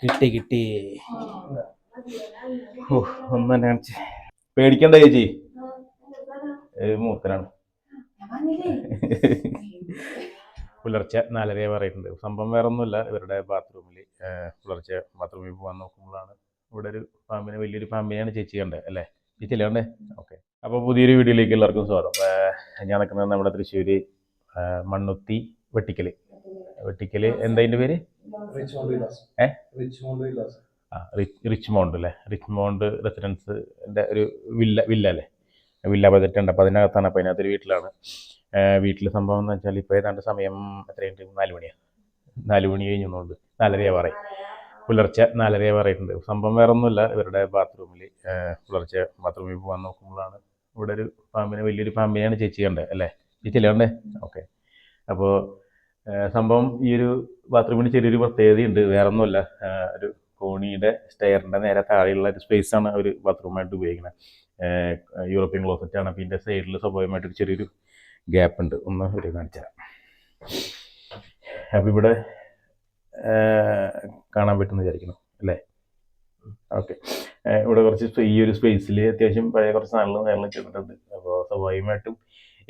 കിട്ടി കിട്ടി. ഓ, ഒന്ന് തന്നെ കാണിച്ച്. പേടിക്കണ്ട ചേച്ചി. മൂത്തനാണ്. പുലർച്ചെ നാലര പറയുന്നുണ്ട്. സംഭവം വേറെ ഒന്നുമില്ല ഇവരുടെ ബാത്റൂമിൽ പുലർച്ചെ ബാത്റൂമിൽ പോകാൻ നോക്കുമ്പോഴാണ് ഇവിടെ ഒരു പാമ്പിനെ വലിയൊരു പാമ്പിനെയാണ് ചേച്ചി കണ്ടത് അല്ലേ? ചേച്ചി അല്ലേ കണ്ടേ ഓക്കെ. അപ്പോൾ പുതിയൊരു വീഡിയോയിലേക്ക് എല്ലാവർക്കും സ്വാഗതം. ഞാൻ നിൽക്കുന്നത് നമ്മുടെ തൃശ്ശൂർ മണ്ണുത്തി വെട്ടിക്കൽ വെട്ടിക്കൽ എന്താ അതിന്റെ പേര്? റിച്ച് മോണ്ട് ഏ? ആ റിച്ച് മോണ്ട് അല്ലേ? റിച്ച്മൗണ്ട് റെസിഡൻസിന്റെ ഒരു വില്ല വില്ല അല്ലേ? വില്ല ബജറ്റ് ഉണ്ട് അപ്പോൾ അതിനകത്താണ് അപ്പോൾ അതിനകത്തൊരു വീട്ടിലാണ്. വീട്ടിൽ സംഭവം എന്ന് വെച്ചാൽ ഇപ്പോൾ ഏതാണ്ട് സമയം എത്രയുണ്ട്? നാല് മണിയാണ് നാല് മണി കഴിഞ്ഞുകൊണ്ട് നാലരയാ പറയും പുലർച്ചെ നാലരയാ പറയുന്നുണ്ട് സംഭവം വേറെ ഒന്നുമില്ല ഇവരുടെ ബാത്റൂമിൽ പുലർച്ചെ ബാത്റൂമിൽ പോകാൻ നോക്കുമ്പോഴാണ് ഇവിടെ ഒരു പാമ്പിനെ വലിയൊരു പാമ്പിനെയാണ് ചേച്ചി കണ്ടത് അല്ലേ? ചേച്ചി അല്ലേ കണ്ടേ? ഓക്കെ. അപ്പോൾ സംഭവം ഈ ഒരു ബാത്റൂമിന് ചെറിയൊരു പ്രത്യേകതയുണ്ട് വേറെ ഒന്നുമല്ല ഒരു കോണിയുടെ സ്റ്റെയറിന്റെ നേരെ താഴെയുള്ള ഒരു സ്പേസാണ് ഒരു ബാത്റൂമായിട്ട് ഉപയോഗിക്കുന്നത്. യൂറോപ്യൻ ക്ലോസറ്റ് ആണ്. ഇതിന്റെ സൈഡിൽ സ്വാഭാവികമായിട്ട് ചെറിയൊരു ഗ്യാപ്പ് ഉണ്ട്. ഒന്ന് ഒരു കാണിച്ചു തരാം. അപ്പോൾ ഇവിടെ കാണാൻ പറ്റുമെന്ന് വിചാരിക്കുന്നു. അല്ലേ? ഓക്കെ. ഇവിടെ കുറച്ച് ഈ ഒരു സ്പേസിൽ അത്യാവശ്യം പഴയ കുറച്ച് സാധനങ്ങളും നേരം ചെയ്തിട്ടുണ്ട് അപ്പോൾ സ്വാഭാവികമായിട്ടും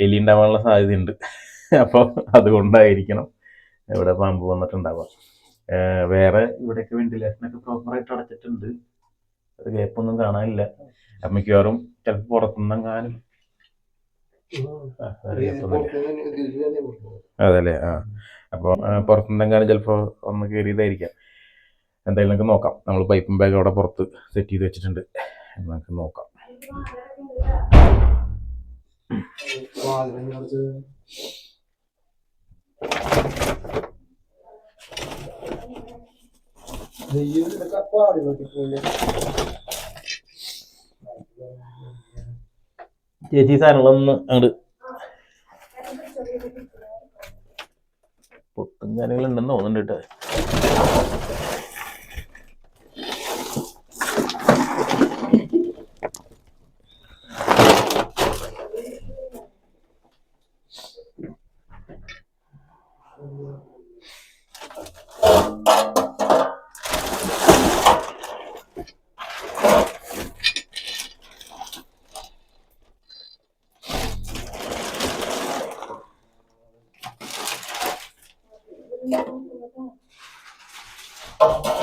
എലി ഉണ്ടാവാനുള്ള സാധ്യതയുണ്ട്. അപ്പോൾ അതുകൊണ്ടായിരിക്കണം ഇവിടെ പാമ്പ് വന്നിട്ടുണ്ടാവുക. വേറെ ഇവിടെയൊക്കെ വെന്റിലേഷനൊക്കെ പ്രോപ്പറായിട്ട് അടച്ചിട്ടുണ്ട്. അത് ഗ്യാപ്പൊന്നും കാണാനില്ല. മിക്കവാറും ചിലപ്പോൾ പുറത്തുനിന്നെങ്ങാനും അതല്ലേ? ആ. അപ്പോൾ പുറത്തുനിന്നെങ്ങാനും ചിലപ്പോൾ ഒന്ന് കയറിയതായിരിക്കാം എന്തായാലും നമുക്ക് നോക്കാം. നമ്മൾ പൈപ്പും ബാഗ് അവിടെ പുറത്ത് സെറ്റ് ചെയ്ത് വെച്ചിട്ടുണ്ട്. നമുക്ക് നോക്കാം. ചേച്ചി സാധനങ്ങളൊന്ന് അങ്ങോട്ട് പൊട്ടും കാര്യങ്ങളുണ്ടെന്ന് തോന്നുന്നുണ്ട് കേട്ടോ. Thank you.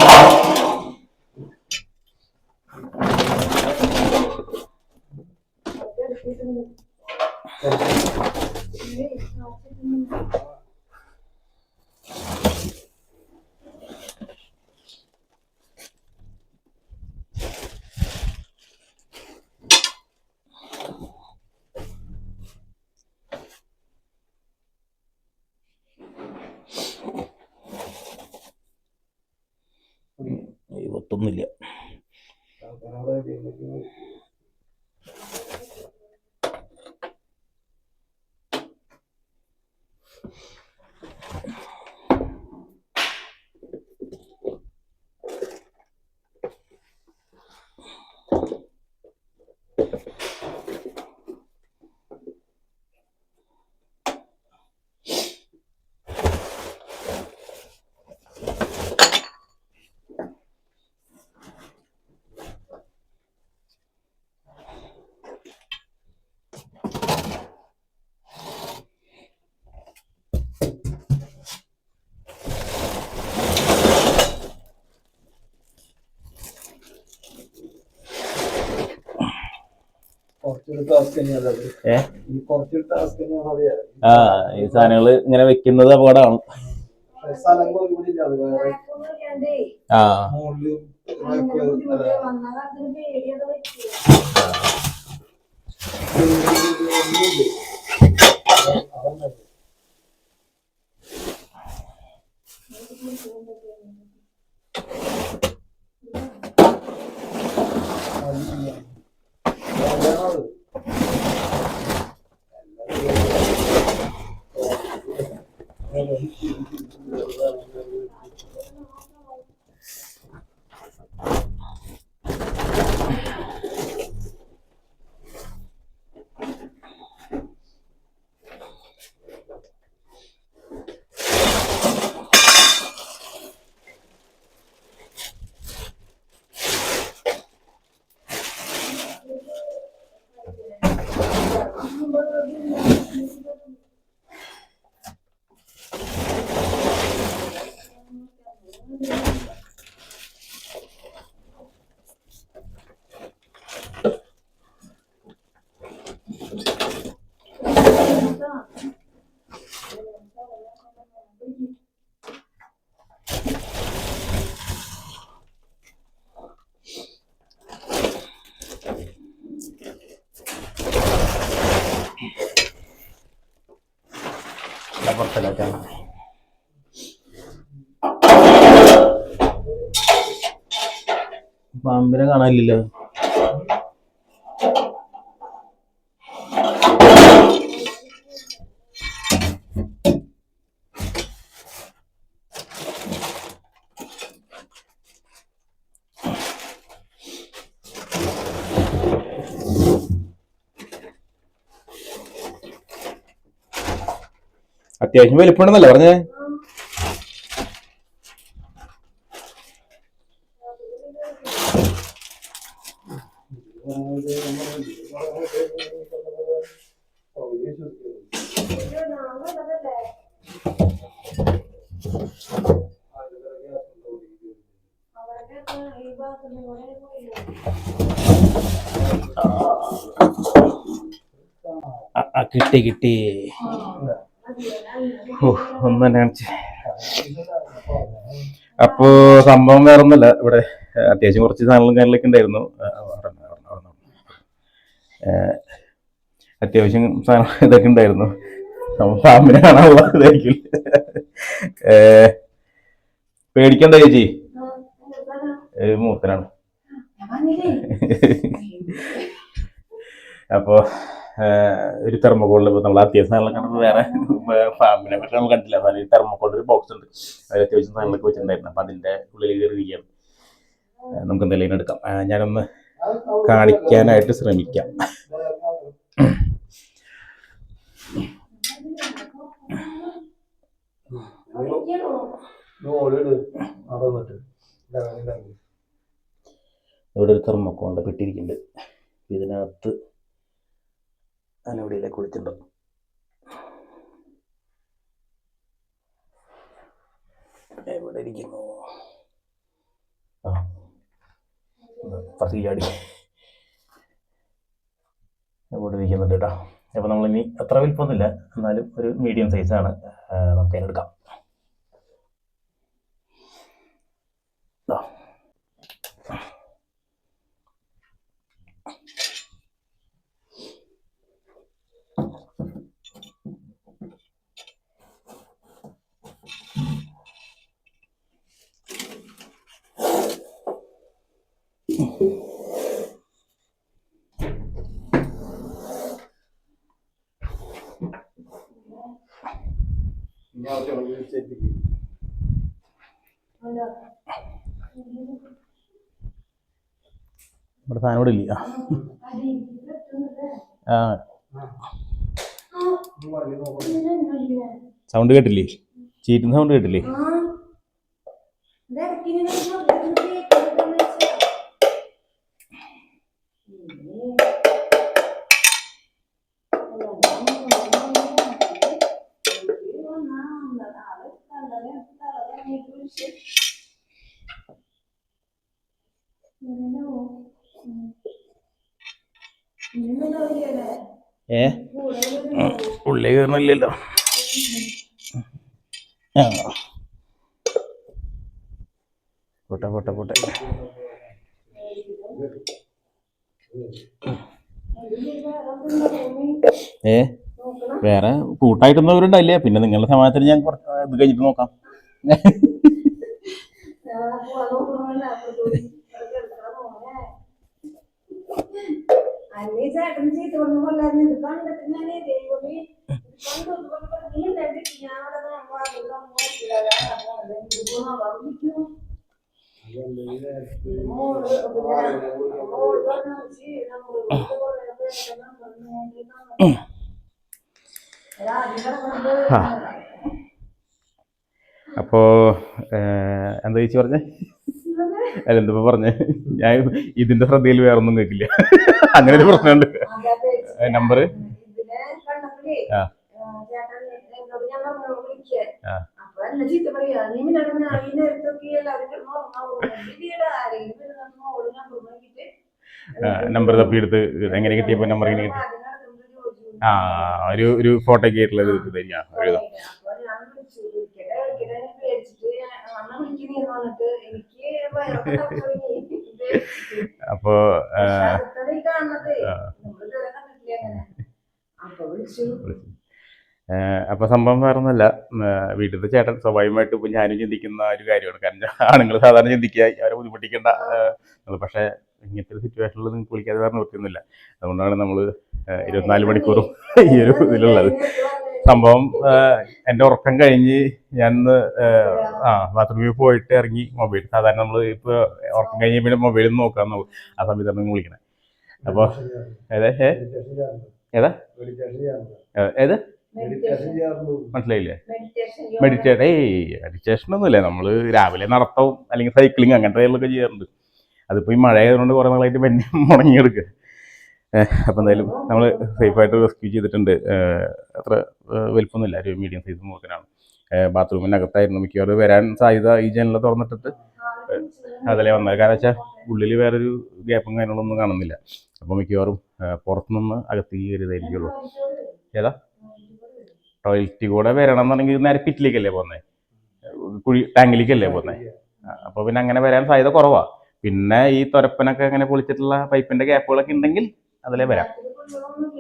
ടാസ്ക് ആ ഈ സാധനങ്ങൾ ഇങ്ങനെ വെക്കുന്നത് അപകടമാണ്. ആ. മുകളിൽ ഇതൊക്കെ പുറത്തിലാക്കാം പാമ്പിനെ കാണാനില്ലല്ലോ. അത്യാവശ്യം വലിപ്പമുണ്ടെന്നല്ലേ പറഞ്ഞേ? ആ, ആ, കിട്ടി കിട്ടി. ഒന്ന് തന്നെ കാണിച്ച്. അപ്പോ സംഭവം വേറെ ഒന്നുമില്ല ഇവിടെ അത്യാവശ്യം കുറച്ച് സാധനങ്ങളും കാര്യങ്ങളൊക്കെ ഉണ്ടായിരുന്നു. അത്യാവശ്യം സാധനം ഇതൊക്കെ ഉണ്ടായിരുന്നു. ഫാമിലി കാണാനുള്ള ഇതായിരിക്കും പേടിക്കണ്ട ചേച്ചി. മൂത്തനാണ്. അപ്പോ ഒരു തെർമോക്കോളിൽ ഇപ്പോൾ നമ്മൾ അത്യാവശ്യം സാധനങ്ങളൊക്കെ കണ്ടപ്പോൾ വേറെ ഫാമിനെ പറ്റി നമ്മൾ കണ്ടില്ല അതാണ് ഈ തെർമോക്കോളിൽ ഒരു ബോക്സ് ഉണ്ട്. അതിൽ അത്യാവശ്യം സാധനങ്ങളൊക്കെ വെച്ചിട്ടുണ്ടായിരുന്നു. അപ്പം അതിന്റെ ഉള്ളിൽ കയറി ഇരിക്കുകയാണ് നമുക്ക് എന്തെങ്കിലും എടുക്കാം. ഞാനൊന്ന് കാണിക്കാനായിട്ട് ശ്രമിക്കാം. ഇവിടെ ഒരു തെർമോക്കോളിന്റെ പെട്ടിരിക്കുന്നുണ്ട്. ഇതിനകത്ത് അതിനെവിടെയിലേക്ക് കുളിച്ചിട്ടുണ്ടോ എവിടെ ഇരിക്കുന്നു? ആ. എവിടെ ഇരിക്കുന്നുണ്ട് കേട്ടോ? അപ്പോൾ നമ്മളിനി അത്ര വലിപ്പമൊന്നുമില്ല. എന്നാലും ഒരു മീഡിയം സൈസാണ് നമുക്ക് അതിനെടുക്കാം ദാ. ഇവിടെ സാധനം ഇവിടെ ഇല്ല. ആ. സൗണ്ട് കേട്ടില്ലേ? ചീറ്റുന്ന സൗണ്ട് കേട്ടില്ലേ? ഏ? ഉള്ളി കയറണില്ലല്ലോ ആ. പോട്ടെ പോട്ടെ പോട്ടെ. ഏ? വേറെ കൂട്ടായിട്ടൊന്നും അവരുണ്ടല്ലേ പിന്നെ നിങ്ങളുടെ സമയത്തിന് ഞാൻ കുറച്ച് ഇത് കഴിഞ്ഞിട്ട് നോക്കാം. അല്ലേ ചേട്ടൻ ചീത്ത പറഞ്ഞു കൊല്ലായിരുന്നു. ഇത് കണ്ടിട്ട് ഞാൻ ദൈവമേ ആ. അപ്പോ എന്താ ചേച്ചി പറഞ്ഞേ അല്ല എന്താ പറഞ്ഞേ ഞാൻ ഇതിന്റെ ശ്രദ്ധയിൽ വേറെ ഒന്നും കേൾക്കില്ല അങ്ങനെ ഒരു പ്രശ്നമുണ്ട് നമ്പർ ആ. ആ. നമ്പർ തപ്പിയെടുത്ത് എങ്ങനെ കിട്ടിയപ്പോ നമ്പർ എങ്ങനെ. ആ ഒരു ഒരു ഫോട്ടോയ്ക്ക് ആയിട്ടുള്ളത് ഇത് തന്നെയാണ് എഴുതാം അപ്പൊ അപ്പോൾ സംഭവം വേറൊന്നല്ല വീട്ടിലത്തെ ചേട്ടൻ സ്വാഭാവികമായിട്ട് ഇപ്പൊ ഞാനും ചിന്തിക്കുന്ന ഒരു കാര്യമാണ്. കാരണം ആണുങ്ങൾ സാധാരണ ചിന്തിക്കുക അവരെ ബുദ്ധിമുട്ടിക്കേണ്ട പക്ഷെ പക്ഷേ ഇങ്ങനത്തെ ഒരു സിറ്റുവേഷനിൽ നിങ്ങൾക്ക് വിളിക്കാതെ വേറെ നിർത്തുന്നില്ല അതുകൊണ്ടാണ് നമ്മൾ ഇരുപത്തിനാല് മണിക്കൂറും ഈ ഒരു ഇതിലുള്ളത്. സംഭവം എന്റെ ഉറക്കം കഴിഞ്ഞ് ഞാൻ ആ ബാത്റൂമിൽ പോയിട്ട് ഇറങ്ങി മൊബൈൽ സാധാരണ നമ്മൾ ഇപ്പോൾ ഉറക്കം കഴിഞ്ഞ് പിന്നെ മൊബൈലിൽ നോക്കാൻ നോക്കും. ആ സമയത്താണ് വിളിക്കണേ. അപ്പോൾ ഏതാ ഏതാ? മനസ്സിലായില്ലേ? മെഡിറ്റേഷൻ ഏയ് മെഡിറ്റേഷൻ ഒന്നുമില്ല. നമ്മൾ രാവിലെ നടത്തവും അല്ലെങ്കിൽ സൈക്ലിങ് അങ്ങനത്തെ കാര്യങ്ങളൊക്കെ ചെയ്യാറുണ്ട്. അതിപ്പോൾ ഈ മഴ ആയതുകൊണ്ട് കുറേ നാളായിട്ട് പിന്നെ മുടങ്ങിയെടുക്കുക അപ്പോൾ എന്തായാലും നമ്മൾ സേഫായിട്ട് റെസ്ക്യൂ ചെയ്തിട്ടുണ്ട്. അത്ര വലിപ്പമൊന്നുമില്ല. ഒരു മീഡിയം സൈസ് മൂർക്കനാണ് ബാത്റൂമിനകത്തായിരുന്നു മിക്കവാറും വരാൻ സാധ്യത ഈ ജനൽ തുറന്നിട്ടിട്ട്. അതിലെ വന്നത്? കാരണം വെച്ചാൽ ഉള്ളിൽ വേറൊരു ഗ്യാപ്പും കാര്യങ്ങളൊന്നും കാണുന്നില്ല. അപ്പോൾ മിക്കവാറും പുറത്തുനിന്ന് അകത്ത് കയറിയതായിരിക്കുള്ളൂ ഏതാ? ടോയ്ലറ്റിൽ കൂടെ വരണം എന്നുണ്ടെങ്കിൽ നേരെ പിറ്റിലേക്കല്ലേ പോകുന്നത് കുഴി ടാങ്കിലേക്കല്ലേ പോകുന്നത് അപ്പോൾ പിന്നെ അങ്ങനെ വരാൻ സാധ്യത കുറവാണ് പിന്നെ ഈ തുരപ്പനൊക്കെ അങ്ങനെ പൊളിച്ചിട്ടുള്ള പൈപ്പിന്റെ ഗ്യാപ്പുകളൊക്കെ ഉണ്ടെങ്കിൽ അതിലേ വരാം.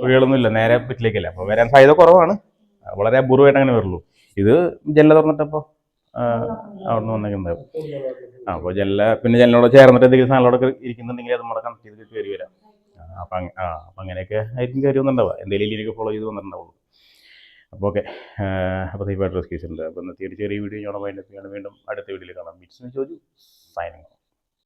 കുഴികളൊന്നും ഇല്ല നേരെ പിറ്റിലേക്കല്ല അപ്പോൾ വരാൻ സാധ്യത കുറവാണ്. വളരെ അപൂർവമായിട്ട് അങ്ങനെ വരുള്ളൂ. ഇത് ജെല്ല തുറന്നിട്ടപ്പോൾ അവിടെ നിന്ന് വന്നേക്കുന്നത്. ആ അപ്പോൾ ജെല്ല പിന്നെ ജനലോട് ചേർന്നിട്ട് എന്തെങ്കിലും സാധനങ്ങളോടൊക്കെ ഇരിക്കുന്നുണ്ടെങ്കിൽ അത് നമ്മുടെ കണക്ട് ചെയ്തിട്ട് കയറി വരാം. അപ്പം ആ അപ്പം അങ്ങനെയൊക്കെ ആയിരിക്കും കയറി വന്നിട്ടുണ്ടാവുക. എന്തെങ്കിലും രീതിക്ക് ഫോളോ ചെയ്ത് വന്നിട്ടുണ്ടാവുള്ളൂ. അപ്പോൾ ഓക്കെ അപ്പോൾ സേഫായിട്ട് റെസ്ക്യൂസ് ഉണ്ട്. അപ്പോൾ ഇന്നത്തെ ഒരു ചെറിയ വീഡിയോ ഞാൻ വൈൻഡപ്പ് ചെയ്യണം വീണ്ടും അടുത്ത വീഡിയോയിൽ കാണാം. ബിറ്റ്സിന് ചോദിച്ചു സൈനിങ്